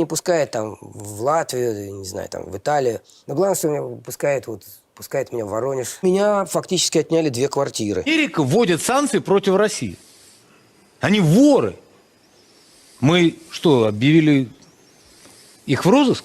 Не пускает там в Латвию, не знаю, там в Италию. Но главное, что меня пускает, вот, пускает меня в Воронеж. Меня фактически отняли две квартиры. Америка вводит санкции против России. Они воры. Мы что, объявили их в розыск?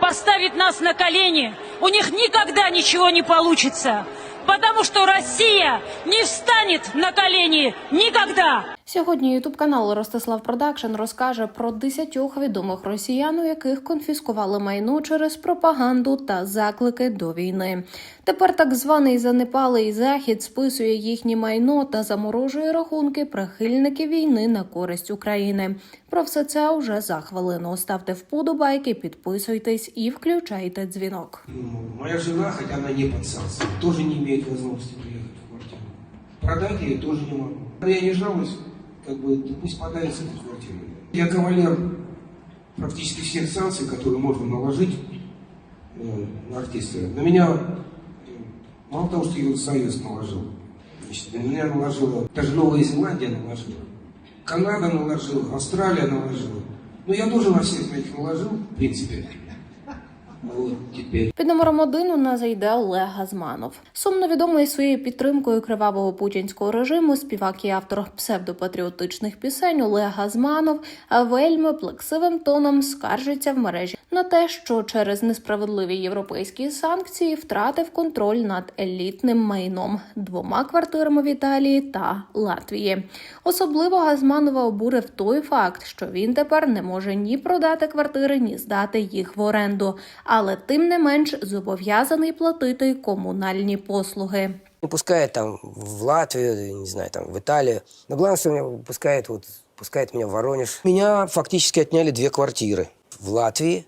поставить нас на колени, у них никогда ничего не получится. Потому что Россия не встанет на колени никогда. Сьогодні ютуб канал Ростислав Продакшн розкаже про десятьох відомих росіян, у яких конфіскували майно через пропаганду та заклики до війни. Тепер так званий занепалий захід списує їхнє майно та заморожує рахунки прихильників війни на користь України. Про все це уже за хвилину. Ставте вподобайки, підписуйтесь і включайте дзвінок. Моя жена, хотя она не санкциями, тоже не имеет возможности приехать в квартиру. Продать я ее тоже не могу. Я не жалуюсь, как бы пусть подается эту квартиру. Я кавалер практически всех санкций, которые можно наложить э, на артиста. На меня, э, мало того, что Евросоюз наложил, значит, на меня наложила, даже Новая Зеландия наложила, Канада наложила, Австралия наложила. Ну, я тоже на всех этих наложил, в принципе. Теперь. Під номером один у нас йде Олег Газманов. Сумно відомий своєю підтримкою кривавого путінського режиму, співак і автор псевдопатріотичних пісень Олег Газманов вельми плексивим тоном скаржиться в мережі на те, що через несправедливі європейські санкції втратив контроль над елітним майном двома квартирами в Італії та Латвії. Особливо Газманова обурив той факт, що він тепер не може ні продати квартири, ні здати їх в оренду, але тим не менш зобов'язаний платити комунальні послуги. Не пускает там в Латвию, не знаю, там в Италию. Но главное, что меня пускает, вот, пускает меня в Воронеж. Меня фактически отняли две квартиры в Латвии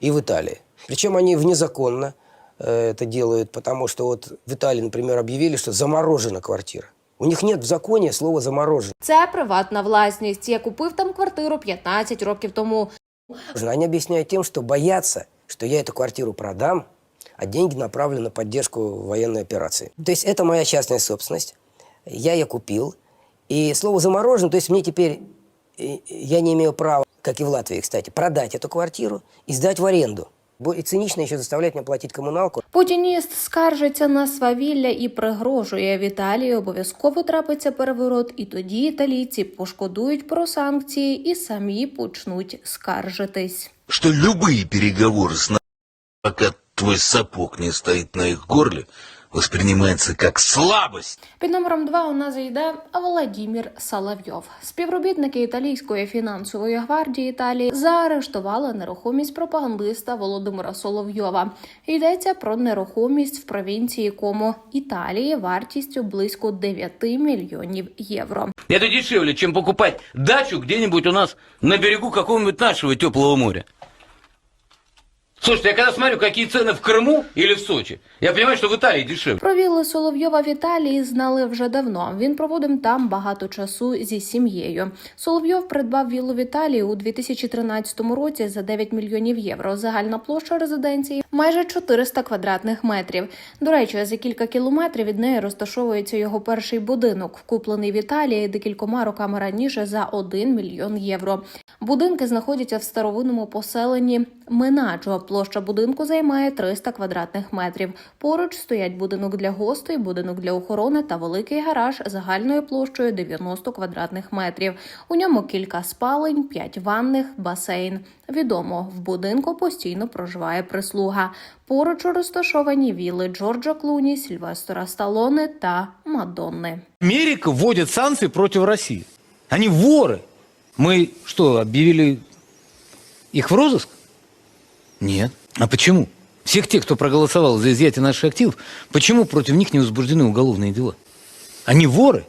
и в Италии. Причем они внезаконно э, это делают, потому что вот в Италии, например, объявили, что заморожена квартира. У них нет в законе слова «заморожена». Це приватна власність. Я купив там квартиру 15 років тому. Они объясняют тем, что боятся, – что я эту квартиру продам, а деньги направлены на поддержку военной операции. То есть это моя частная собственность. Я ее купил. И слово «заморожен», то есть мне теперь, э, я не имею права, как и в Латвии, кстати, продать эту квартиру и сдать в аренду. Бо- і цинічно, що заставлять меня платити комуналку. Путініст скаржиться на свавілля і пригрожує. В Італії обов'язково трапиться переворот, і тоді італійці пошкодують про санкції і самі почнуть скаржитись. Що любые переговори с нами, пока твій сапог не стоїть на їх горле, воспринимается как слабость. Під номером два у нас йде Владімір Соловйов. Співробітники італійської фінансової гвардії Італії заарештували нерухомість пропагандиста Володимира Соловйова. Йдеться про нерухомість в провінції Комо Італії вартістю близько 9 мільйонів євро. Это дешевле, чем покупать дачу где-нибудь у нас на берегу какого-нибудь нашего теплого моря. Слушайте, я когда смотрю, какие цены в Крыму или в Сочи, я понимаю, что в Италии дешевле. Про вілли Соловйова в Італії знали вже давно. Він проводив там багато часу зі сім'єю. Соловйов придбав віллу в Італії у 2013 році за 9 мільйонів євро. Загальна площа резиденції майже 400 квадратних метрів. До речі, за кілька кілометрів від неї розташовується його перший будинок, куплений в Італії декількома роками раніше за 1 мільйон євро. Будинки знаходяться в старовинному поселенні Минаджо. Площа будинку займає 300 квадратних метрів. Поруч стоять будинок для гостей, будинок для охорони та великий гараж загальною площею 90 квадратних метрів. У ньому кілька спалень, 5 ванних, басейн. Відомо, в будинку постійно проживає прислуга. Поруч розташовані віли Джорджа Клуні, Сільвестора Сталоне та Мадонни. Америка вводит санкции против России. Они воры. Мы что, объявили их в розыск? Нет. А почему? Всех тех, кто проголосовал за изъятие наших активов, почему против них не возбуждены уголовные дела? Они воры.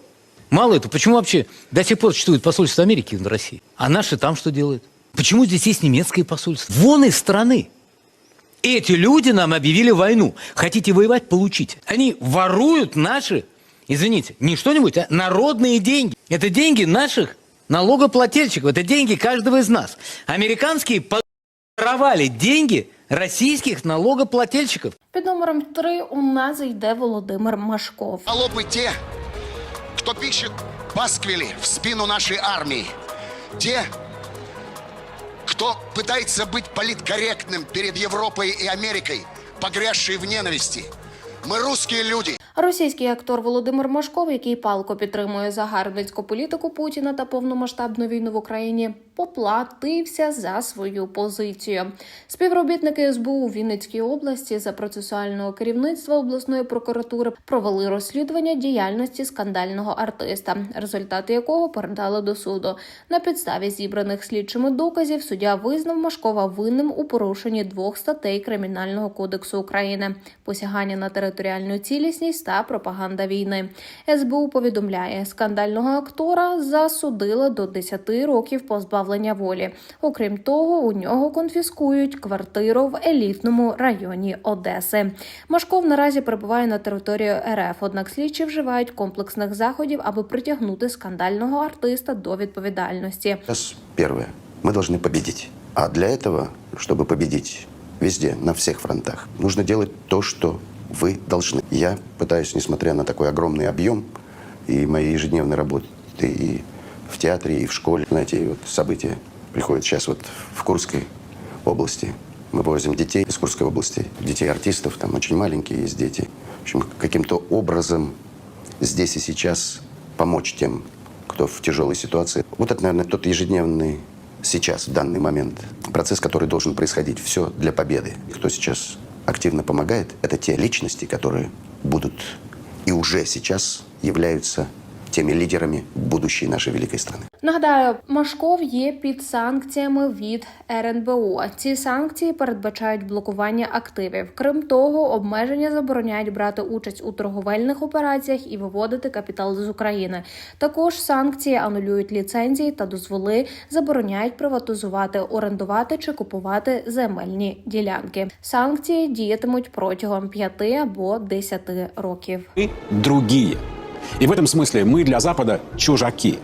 Мало этого, почему вообще до сих пор существует посольство Америки в России? А наши там что делают? Почему здесь есть немецкое посольство? Вон из страны. Эти люди нам объявили войну. Хотите воевать – получите. Они воруют наши, извините, не что-нибудь, а народные деньги. Это деньги наших налогоплательщиков, это деньги каждого из нас. Американские воровали деньги Російських налогоплательщиків. Під номером 3 у нас йде Володимир Машков. Алопи ті, хто пишет пасквілі в спину нашої армії, ті, хто пытается бути політкоректним перед Європою і Америкою, погрязшие в ненависті. Ми русські люди. Російський актор Володимир Машков, який палко підтримує загарбницьку політику Путіна та повномасштабну війну в Україні, поплатився за свою позицію. Співробітники СБУ Вінницькій області за процесуального керівництва обласної прокуратури провели розслідування діяльності скандального артиста, результати якого передали до суду. На підставі зібраних слідчими доказів суддя визнав Машкова винним у порушенні двох статей Кримінального кодексу України: посягання на територіальну цілісність та пропаганда війни. СБУ повідомляє, скандального актора засудили до 10 років позбавлення волі. Окрім того, у нього конфіскують квартиру в елітному районі Одеси. Машков наразі перебуває на території РФ, однак слідчі вживають комплексних заходів, аби притягнути скандального артиста до відповідальності. Сейчас первое. Мы должны победить. А для этого, чтобы победить везде, на всех фронтах, нужно делать то, что вы должны. Я пытаюсь, несмотря на такой огромный объем и моей ежедневной работы и в театре, и в школе, знаете, и вот события приходят сейчас вот в Курской области. Мы возим детей из Курской области, детей артистов, там очень маленькие есть дети. В общем, каким-то образом здесь и сейчас помочь тем, кто в тяжелой ситуации. Вот это, наверное, тот ежедневный сейчас, в данный момент, процесс, который должен происходить. Все для победы. Кто сейчас активно помогает, это те личности, которые будут и уже сейчас являются теми лидерами будущей нашей великой страны. Нагадаю, Машков є під санкціями від РНБУ. Ці санкції передбачають блокування активів. Крім того, обмеження забороняють брати участь у торговельних операціях і виводити капітал з України. Також санкції анулюють ліцензії та дозволи, забороняють приватизувати, орендувати чи купувати земельні ділянки. Санкції діятимуть протягом 5 або 10 років. мы другие. И в этом смысле мы для Запада чужаки.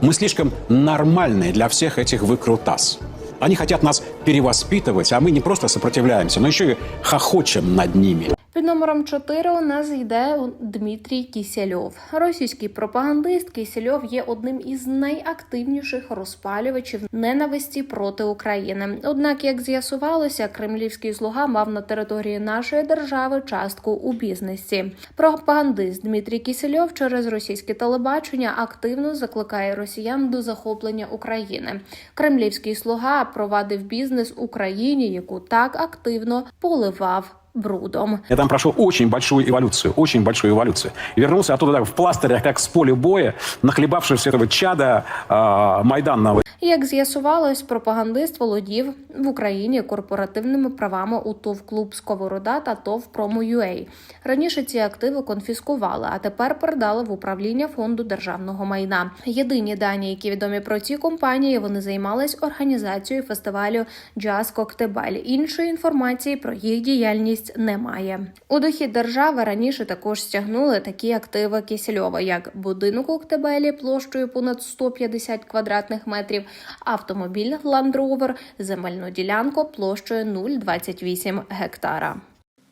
Мы слишком нормальные для всех этих выкрутас. Они хотят нас перевоспитывать, а мы не просто сопротивляемся, но еще и хохочем над ними. Під номером 4 у нас йде Дмитрій Кісельов. Російський пропагандист Кісельов є одним із найактивніших розпалювачів ненависті проти України. Однак, як з'ясувалося, кремлівський слуга мав на території нашої держави частку у бізнесі. Пропагандист Дмитрій Кісельов через російське телебачення активно закликає росіян до захоплення України. Кремлівський слуга провадив бізнес Україні, яку так активно поливав брудом. Я там прошел очень большую эволюцию, очень большую эволюцию. И вернулся оттуда так в пластырях, как с поля боя, нахлебавшись этого чада э, майданного. Як з'ясувалось, пропагандист володів в Україні корпоративними правами у ТОВ клуб Сковорода та ТОВ Промо.UA. Раніше ці активи конфіскували, а тепер передали в управління фонду державного майна. Єдині дані, які відомі про ці компанії, вони займались організацією фестивалю Джаз Коктебель. Іншої інформації про їх діяльність немає. У дохід держави раніше також стягнули такі активи Кісельова, як будинок у Коктебелі площею понад 150 квадратних метрів, автомобіль Land Rover, земельну ділянку площею 0,28 гектара.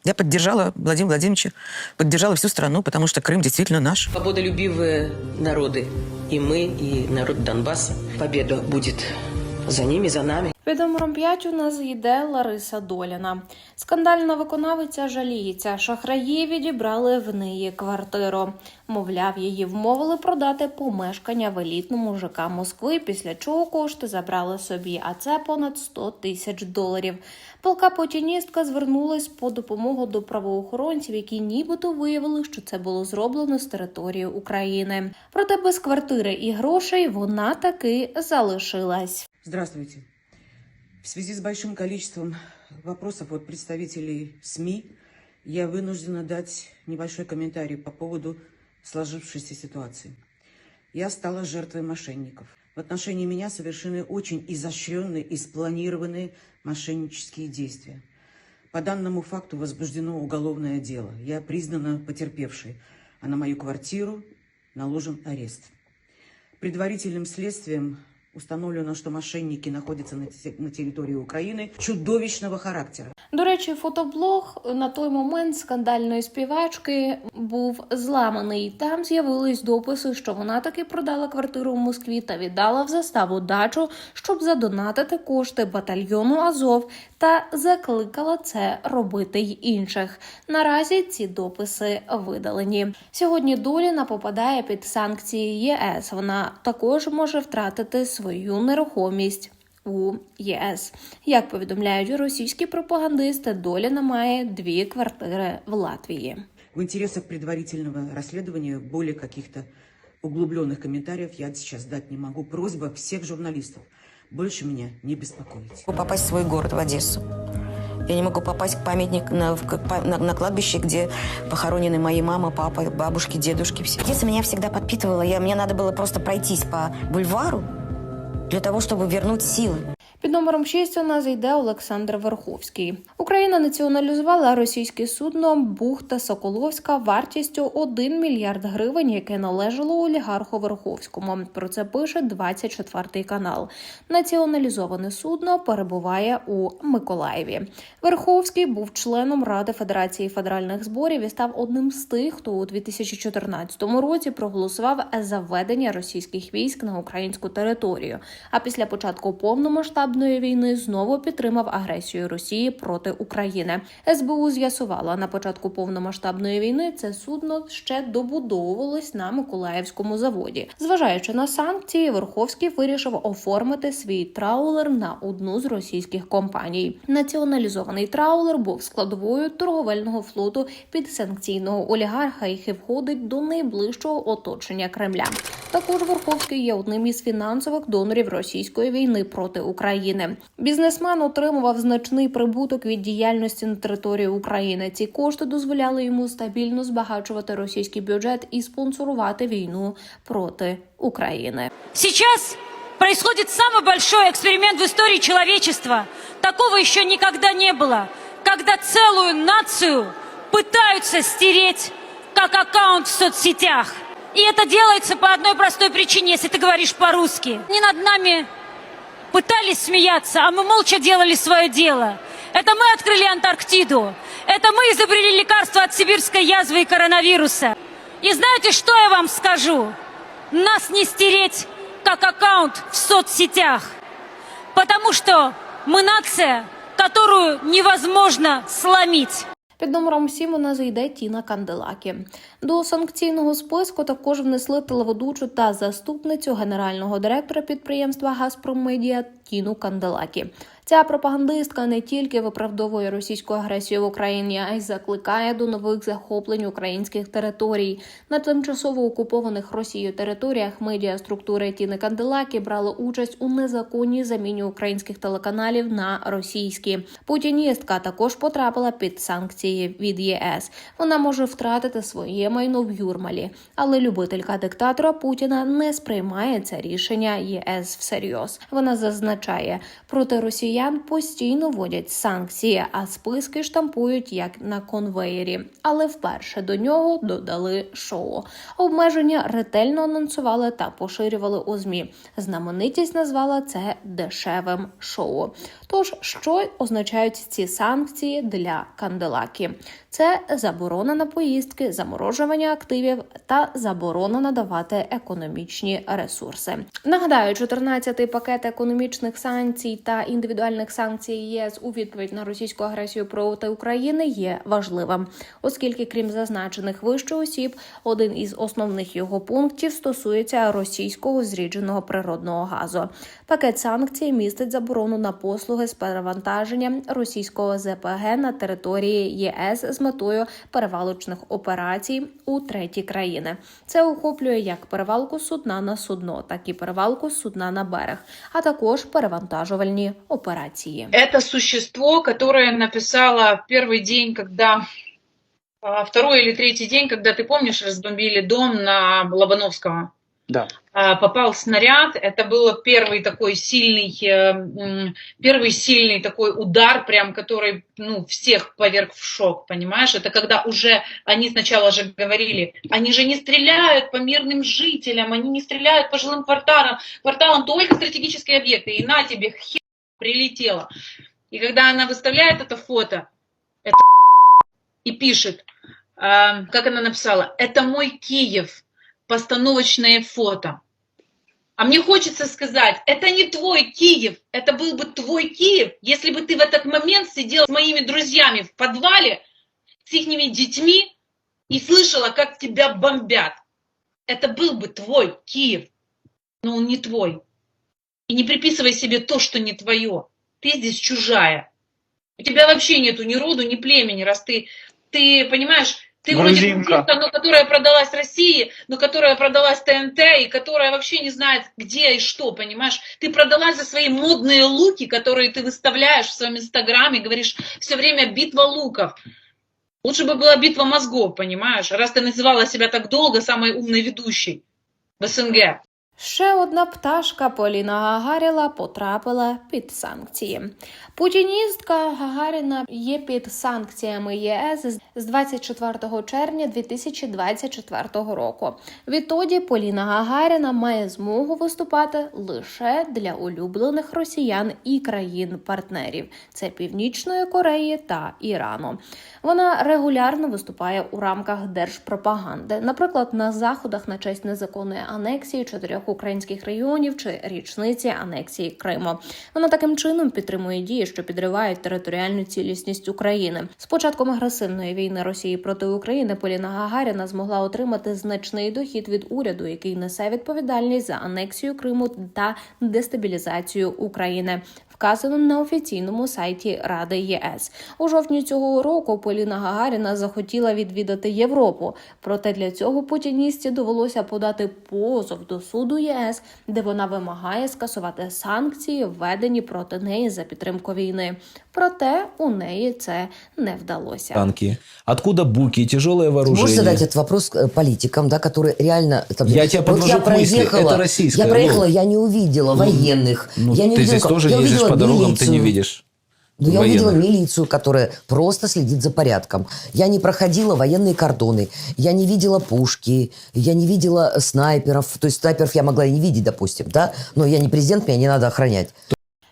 Я поддержала Владимира Владимировича, поддержала всю страну, потому что Крым действительно наш. Свободолюбивые народы, и мы, и народ Донбасса. Победа будет за ними, за нами. Під номером 5 у нас йде Лариса Доляна. Скандальна виконавиця жаліється. Шахраї відібрали в неї квартиру. Мовляв, її вмовили продати помешкання в елітному ЖК Москви, після чого кошти забрали собі, а це понад 100 тисяч доларів. Палка потіністка звернулась по допомогу до правоохоронців, які нібито виявили, що це було зроблено з території України. Проте без квартири і грошей вона таки залишилась. Здравствуйте. В связи с большим количеством вопросов от представителей СМИ я вынуждена дать небольшой комментарий по поводу сложившейся ситуации. Я стала жертвой мошенников. В отношении меня совершены очень изощренные и спланированные мошеннические действия. По данному факту возбуждено уголовное дело. Я признана потерпевшей, а на мою квартиру наложен арест. Предварительным следствием Установлено, что мошенники находятся на те- на территории Украины чудовищного характера. До речі, фотоблог на той момент скандальної співачки був зламаний. Там з'явились дописи, що вона таки продала квартиру в Москві та віддала в заставу дачу, щоб задонатити кошти батальйону Азов та закликала це робити й інших. Наразі ці дописи видалені. Сьогодні Доліна попадає під санкції ЄС. Вона також може втратити свою нерухомість у ЄС. Як повідомляють російські пропагандисти, Доліна має дві квартири в Латвії. В интересах предварительного расследования более каких-то углубленных комментариев я сейчас дать не могу. Просьба всех журналистов больше меня не беспокоить. могу попасть в свой город, в Одессу. Я не могу попасть к памятник на, в- к па- на, на кладбище, где похоронены мои мама, папа, бабушки, дедушки. Все. Детство меня всегда подпитывало. Я, мне надо было просто пройтись по бульвару для того, чтобы вернуть силы. Під номером 6 у нас йде Олександр Верховський. Україна націоналізувала російське судно Бухта Соколовська вартістю 1 мільярд гривень, яке належало олігарху Верховському. Про це пише 24 канал. Націоналізоване судно перебуває у Миколаєві. Верховський був членом Ради Федерації федеральних зборів і став одним з тих, хто у 2014 році проголосував за введення російських військ на українську територію. А після початку повномасштабної війни знову підтримав агресію Росії проти України. СБУ з'ясувала на початку повномасштабної війни це судно ще добудовувалось на Миколаївському заводі. Зважаючи на санкції, Верховський вирішив оформити свій траулер на одну з російських компаній. Націоналізований траулер був складовою торговельного флоту підсанкційного олігарха, який входить до найближчого оточення Кремля. Також Верховський є одним із фінансових донорів російської війни проти України. Бізнесмен отримував значний прибуток від діяльності на території України. Ці кошти дозволяли йому стабільно збагачувати російський бюджет і спонсорувати війну проти України. Сейчас происходит самый большой эксперимент в истории человечества. Такого еще никогда не было, когда целую нацию пытаются стереть как аккаунт в соцсетях. И это делается по одной простой причине, если ты говоришь по-русски. Не над нами пытались смеяться, а мы молча делали свое дело. Это мы открыли Антарктиду. Это мы изобрели лекарство от сибирской язвы и коронавируса. И знаете, что я вам скажу? Нас не стереть как аккаунт в соцсетях. Потому что мы нация, которую невозможно сломить. Під номером 7 у нас йде Тіна Канделакі. До санкційного списку також внесли телеведучу та заступницю генерального директора підприємства Газпром Медіа Тіну Канделакі. Ця пропагандистка не тільки виправдовує російську агресію в Україні, а й закликає до нових захоплень українських територій. На тимчасово окупованих Росією територіях медіаструктури Тіни Канделакі брали участь у незаконній заміні українських телеканалів на російські. Путіністка також потрапила під санкції від ЄС. Вона може втратити своє майно в Юрмалі, але любителька диктатора Путіна не сприймає це рішення ЄС всерйоз. Вона зазначає, проти росіян постійно вводять санкції, а списки штампують як на конвеєрі. Але вперше до нього додали шоу. Обмеження ретельно анонсували та поширювали у змі. Знаменитість назвала це дешевим шоу. Тож, що означають ці санкції для Канделакі? Це заборона на поїздки, заморожування активів та заборона надавати економічні ресурси. Нагадаю, 14-й пакет економічних санкцій та індивідуальних санкцій ЄС у відповідь на російську агресію проти України є важливим, оскільки, крім зазначених вище осіб, один із основних його пунктів стосується російського зрідженого природного газу. Пакет санкцій містить заборону на послуги з перевантаження російського ЗПГ на території ЄС з метою перевалочних операцій у треті країни. Це охоплює як перевалку з судна на судно, так і перевалку з судна на берег, а також перевантажувальні операції. Это существо, которое написала в первый день, когда а, второй или третий день, когда ты помнишь, разбомбили дом на Лобановского. А, попал снаряд. Это был первый такой сильный, э, первый сильный такой удар, прям который, ну, всех поверг в шок, понимаешь? Это когда уже они сначала же говорили, они же не стреляют по мирным жителям, они не стреляют по жилым кварталам, кварталам только стратегические объекты. И на тебе хер прилетело. И когда она выставляет это фото, это и пишет, а, как она написала, это мой Киев, постановочное фото. А мне хочется сказать, это не твой Киев, это был бы твой Киев, если бы ты в этот момент сидел с моими друзьями в подвале, с их детьми и слышала, как тебя бомбят. Это был бы твой Киев, но он не твой. И не приписывай себе то, что не твое. Ты здесь чужая. У тебя вообще нету ни роду, ни племени, раз ты, ты понимаешь, ты вроде Грузинка. грузинка, но которая продалась России, но которая продалась ТНТ, и которая вообще не знает, где и что, понимаешь? Ты продалась за свои модные луки, которые ты выставляешь в своем инстаграме, говоришь все время битва луков. Лучше бы была битва мозгов, понимаешь? Раз ты называла себя так долго самой умной ведущей в СНГ. Ще одна пташка Поліна Гагаріла потрапила під санкції. Путіністка Гагаріна є під санкціями ЄС з 24 червня 2024 року. Відтоді Поліна Гагаріна має змогу виступати лише для улюблених росіян і країн-партнерів це Північної Кореї та Ірану. Вона регулярно виступає у рамках держпропаганди, наприклад, на заходах на честь незаконної анексії чотирьох українських регіонів чи річниці анексії Криму. Вона таким чином підтримує дії, що підривають територіальну цілісність України. З початком агресивної війни Росії проти України Поліна Гагаріна змогла отримати значний дохід від уряду, який несе відповідальність за анексію Криму та дестабілізацію України Вказано на офіційному сайті Ради ЄС у жовтні цього року. Поліна Гагаріна захотіла відвідати Європу. Проте для цього путіністі довелося подати позов до суду ЄС, де вона вимагає скасувати санкції, введені проти неї за підтримку війни. Проте у неї це не вдалося. Танки. Откуда буки, тяжелое вооружение? Можешь задать этот вопрос э, политикам, да, которые реально... Там, Я тебя вот подвожу я к мысли, проехала, это российское, Я проехала, ну. я не увидела военных. Ну, я не ты увидела, здесь как- тоже я ездишь увидела по дорогам, ты не милицию. видишь Ну, я увидела военных. милицию, которая просто следит за порядком. Я не проходила военные кордоны, я не видела пушки, я не видела снайперов. То есть снайперов я могла и не видеть, допустим, да? Но я не президент, меня не надо охранять.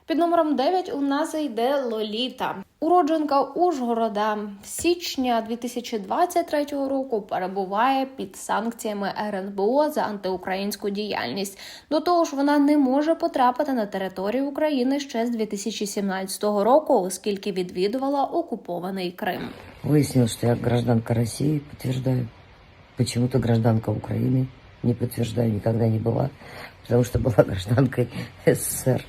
Під номером 9 у нас йде Лоліта. Уродженка Ужгорода з січня 2023 року перебуває під санкціями РНБО за антиукраїнську діяльність. До того ж, вона не може потрапити на територію України ще з 2017 року, оскільки відвідувала окупований Крим. Выяснилось, что я гражданка России, подтверждаю. Почему-то гражданка Украины, не подтверждаю, никогда не была, потому что была гражданкой СССР.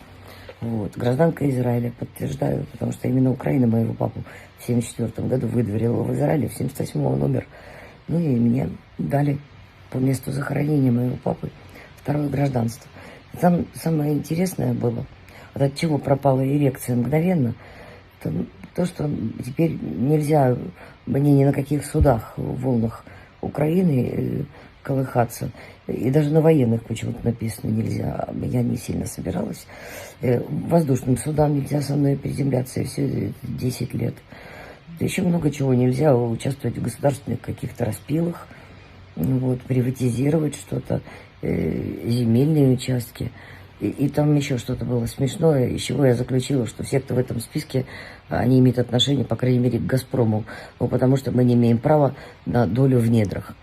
Вот. Гражданка Израиля, подтверждаю, потому что именно Украина моего папу в 1974 году выдворила в Израиле, в 1978 он умер. Ну и мне дали по месту захоронения моего папы второе гражданство. Там самое интересное было, вот от чего пропала эрекция мгновенно, то, то, что теперь нельзя мне ни на каких судах, волнах Украины э, колыхаться. И даже на военных почему-то написано нельзя. Я не сильно собиралась. Э, Воздушным судам нельзя со мной приземляться. И все 10 лет. Еще много чего нельзя. Участвовать в государственных каких-то распилах. Вот, приватизировать что-то. э, Земельные участки. И, и там еще что-то было смешное, из чего я заключила, что все, кто в этом списке, они имеют отношение, по крайней мере, к «Газпрому», потому что мы не имеем права на долю в недрах.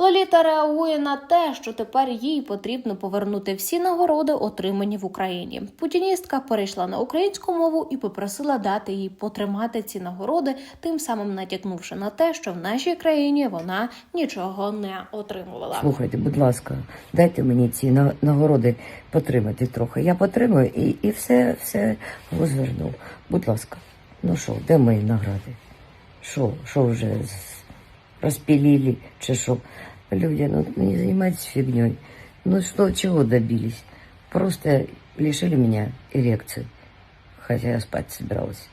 Лоліта реагує на те, що тепер їй потрібно повернути всі нагороди, отримані в Україні. Путіністка перейшла на українську мову і попросила дати їй потримати ці нагороди, тим самим натякнувши на те, що в нашій країні вона нічого не отримувала. Слухайте, будь ласка, дайте мені ці на- нагороди потримати трохи. Я потримаю і, і все, все розверну. Будь ласка, ну що, де мої награди? Що, що вже розпілили, чи що? Люди, ну не занимайтесь фигней. Ну что, чего добились? Просто лишили меня эрекции, хотя я спать собиралась.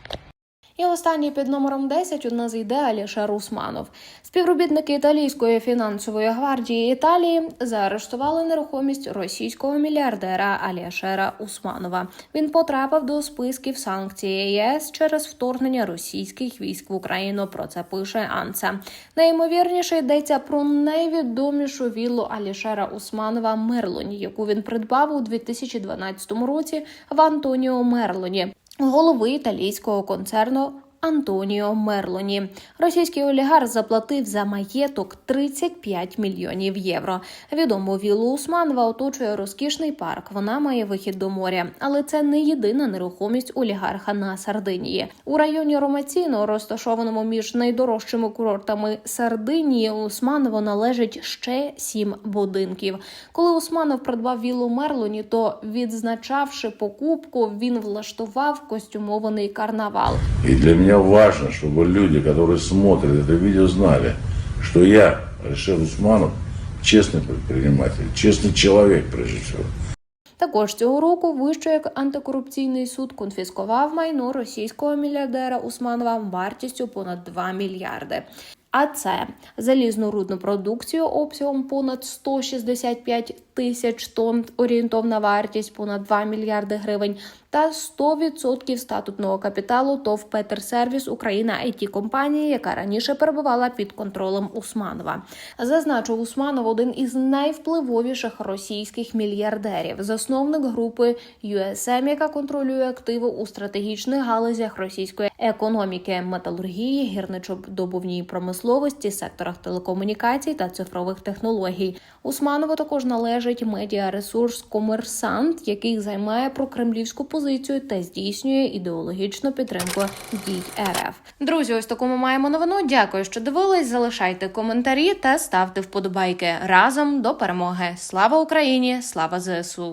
І останній під номером 10 у нас йде Алішер Усманов. Співробітники італійської фінансової гвардії Італії заарештували нерухомість російського мільярдера Алішера Усманова. Він потрапив до списків санкцій ЄС через вторгнення російських військ в Україну. Про це пише Анса. Найімовірніше йдеться про найвідомішу віллу Алішера Усманова Мерлоні, яку він придбав у 2012 році в Антоніо Мерлоні, голови італійського концерну. Антоніо Мерлоні. Російський олігарх заплатив за маєток 35 мільйонів євро. Відому віллу Усманова оточує розкішний парк. Вона має вихід до моря, але це не єдина нерухомість олігарха на Сардинії. У районі Ромаціно, розташованому між найдорожчими курортами Сардинії, Усманову належить ще сім будинків. Коли Усманов придбав віллу Мерлоні, то відзначавши покупку, він влаштував костюмований карнавал. И для меня важно, чтобы люди, которые смотрят это видео, знали, что я, Алишер Усманов, честный предприниматель, честный человек, прежде всего. Також цього року Вищий антикорупційний суд конфіскував майно російського мільярдера Усманова вартістю понад 2 мільярди. А це залізну рудну продукцію обсягом понад 165 тисяч тонн, орієнтовна вартість понад 2 мільярди гривень, та 100% статутного капіталу ТОВ Петерсервіс Україна it компанії, яка раніше перебувала під контролем Усманова. Зазначу, Усманов один із найвпливовіших російських мільярдерів, засновник групи USM, яка контролює активи у стратегічних галузях російської економіки, металургії, гірничодобувній промисловості, секторах телекомунікацій та цифрових технологій. Усманову також належить медіаресурс Комерсант, який займає прокремлівську позицію та здійснює ідеологічну підтримку дій РФ. Друзі, ось таку ми маємо новину. Дякую, що дивились. Залишайте коментарі та ставте вподобайки разом до перемоги. Слава Україні! Слава ЗСУ!